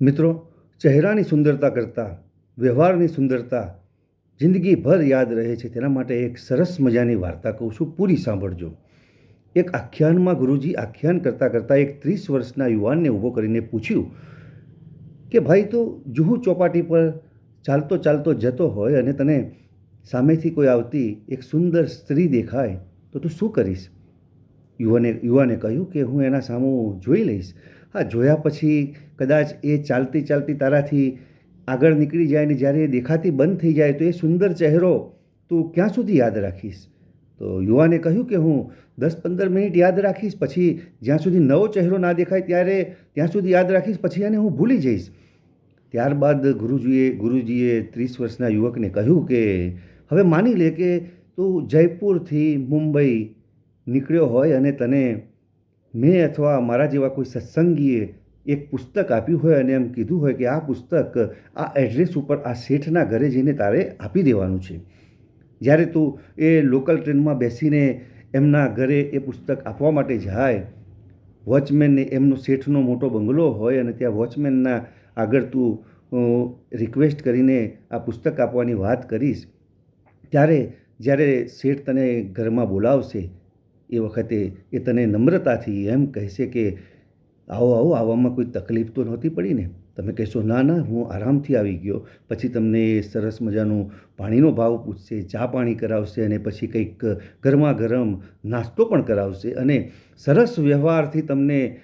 મિત્રો, ચહેરાની સુંદરતા કરતાં, વ્યવહારની સુંદરતા, જિંદગીભર યાદ રહે છે તેના માટે એક સરસ મજાની વાર્તા કહું છું. પૂરી સાંભળજો. એક આખ્યાનમાં ગુરુજી આખ્યાન કરતાં કરતાં એક ત્રીસ વર્ષના યુવાનને ઊભો કરીને પૂછ્યું કે, ભાઈ, તું જુહુ ચોપાટી પર ચાલતો ચાલતો જતો હોય અને તને સામેથી કોઈ આવતી એક સુંદર સ્ત્રી દેખાય, તો તું શું કરીશ? યુવાને યુવાને કહ્યું કે, હું એના સામું જોઈ લઈશ. હા, જોયા પછી કદાચ એ ચાલતી ચાલતી તારાથી આગળ નીકળી જાય ને જ્યારે એ દેખાતી બંધ થઈ જાય તો એ સુંદર ચહેરો તું ક્યાં સુધી યાદ રાખીશ? તો યુવાને કહ્યું કે હું દસ પંદર મિનિટ યાદ રાખીશ, પછી જ્યાં સુધી નવો ચહેરો ના દેખાય ત્યારે ત્યાં સુધી યાદ રાખીશ, પછી એને હું ભૂલી જઈશ. ત્યારબાદ ગુરુજીએ ગુરુજીએ ત્રીસ વર્ષના યુવકને કહ્યું કે, હવે માની લે કે તું જયપુરથી મુંબઈ નીકળ્યો હોય અને તને મેં અથવા મારા જેવા કોઈ સત્સંગીએ એક પુસ્તક આપ્યું હોય અને એમ કીધું હોય કે આ પુસ્તક આ એડ્રેસ ઉપર આ શેઠના ઘરે જઈને તારે આપી દેવાનું છે. જ્યારે તું એ લોકલ ટ્રેનમાં બેસીને એમના ઘરે એ પુસ્તક આપવા માટે જાય વોચમેનને એમનો શેઠનો મોટો બંગલો હોય અને ત્યાં વોચમેનના આગળ તું રિક્વેસ્ટ કરીને આ પુસ્તક આપવાની વાત કરીશ, ત્યારે જ્યારે શેઠ તને ઘરમાં બોલાવશે એ વખતે એ તને નમ્રતાથી એમ કહેશે કે, આવો આવો, આવવામાં કોઈ તકલીફ તો નહોતી પડી ને? તમે કહેશો, ના ના, હું આરામથી આવી ગયો. પછી તમને સરસ મજાનું પાણીનો ભાવ પૂછશે, ચા પાણી કરાવશે અને પછી કંઈક ગરમા ગરમ નાસ્તો પણ કરાવશે. અને સરસ વ્યવહારથી તમને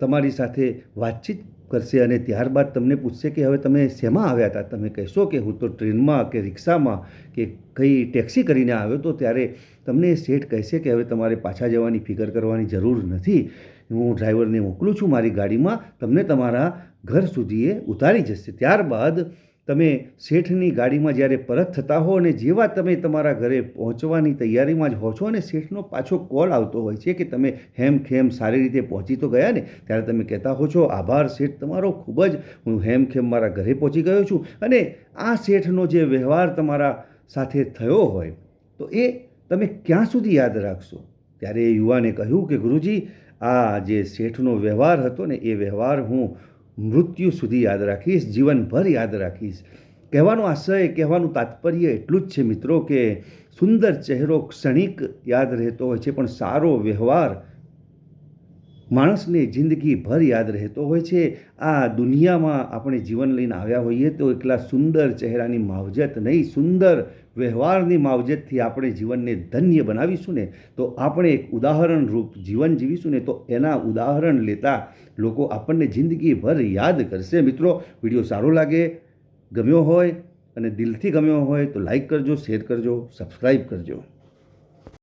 તમારી સાથે વાતચીત કરશે અને ત્યારબાદ તમને પૂછશે કે હવે તમે શેમાં આવ્યા હતા? તમે કહેશો કે હું તો ટ્રેનમાં કે રિક્ષામાં કે કઈ ટેક્સી કરીને આવ્યો તો ત્યારે તમને શેઠ કહેશે કે હવે તમારે પાછા જવાની ફિકર કરવાની જરૂર નથી. હું ડ્રાઈવરને મોકલું છું મારી ગાડીમાં, તમને તમારા ઘર સુધીએ ઉતારી જશે. ત્યારબાદ તમે શેઠની ગાડીમાં જ્યારે પરત થતા હો અને જેવા તમે તમારા ઘરે પહોંચવાની તૈયારીમાં જ હો છો અને શેઠનો પાછો કોલ આવતો હોય છે કે તમે હેમખેમ સારી રીતે પહોંચી તો ગયા ને, ત્યારે તમે કહેતા હો છો, આભાર શેઠ તમારો, ખૂબ જ. હું હેમખેમ મારા ઘરે પહોંચી ગયો છું. અને આ શેઠનો જે વ્યવહાર તમારા સાથે થયો હોય, તો એ તમે ક્યાં સુધી યાદ રાખશો? ત્યારે એ યુવાને કહ્યું કે, ગુરુજી, આ જે શેઠનો વ્યવહાર હતો ને, એ વ્યવહાર હું મૃત્યુ સુધી યાદ રાખીશ, જીવનભર યાદ રાખીશ. કહેવાનો આશય, કહેવાનું તાત્પર્ય એટલું જ છે મિત્રો કે સુંદર ચહેરો ક્ષણિક યાદ રહેતો હોય છે, પણ સારો વ્યવહાર માણસને જિંદગીભર યાદ રહેતો હોય છે. આ દુનિયામાં આપણે જીવન લઈને આવ્યા હોઈએ તો એકલા સુંદર ચહેરાની માવજત નહીં, સુંદર વ્યવહારની માવજતથી આપણે જીવનને ધન્ય બનાવીશું ને, તો આપણે એક ઉદાહરણરૂપ જીવન જીવીશું ને, તો એના ઉદાહરણ લેતા લોકો આપણને જિંદગીભર યાદ કરશે. મિત્રો, વીડિયો સારો લાગે, ગમ્યો હોય અને દિલથી ગમ્યો હોય તો લાઈક કરજો, શેર કરજો, સબસ્ક્રાઈબ કરજો.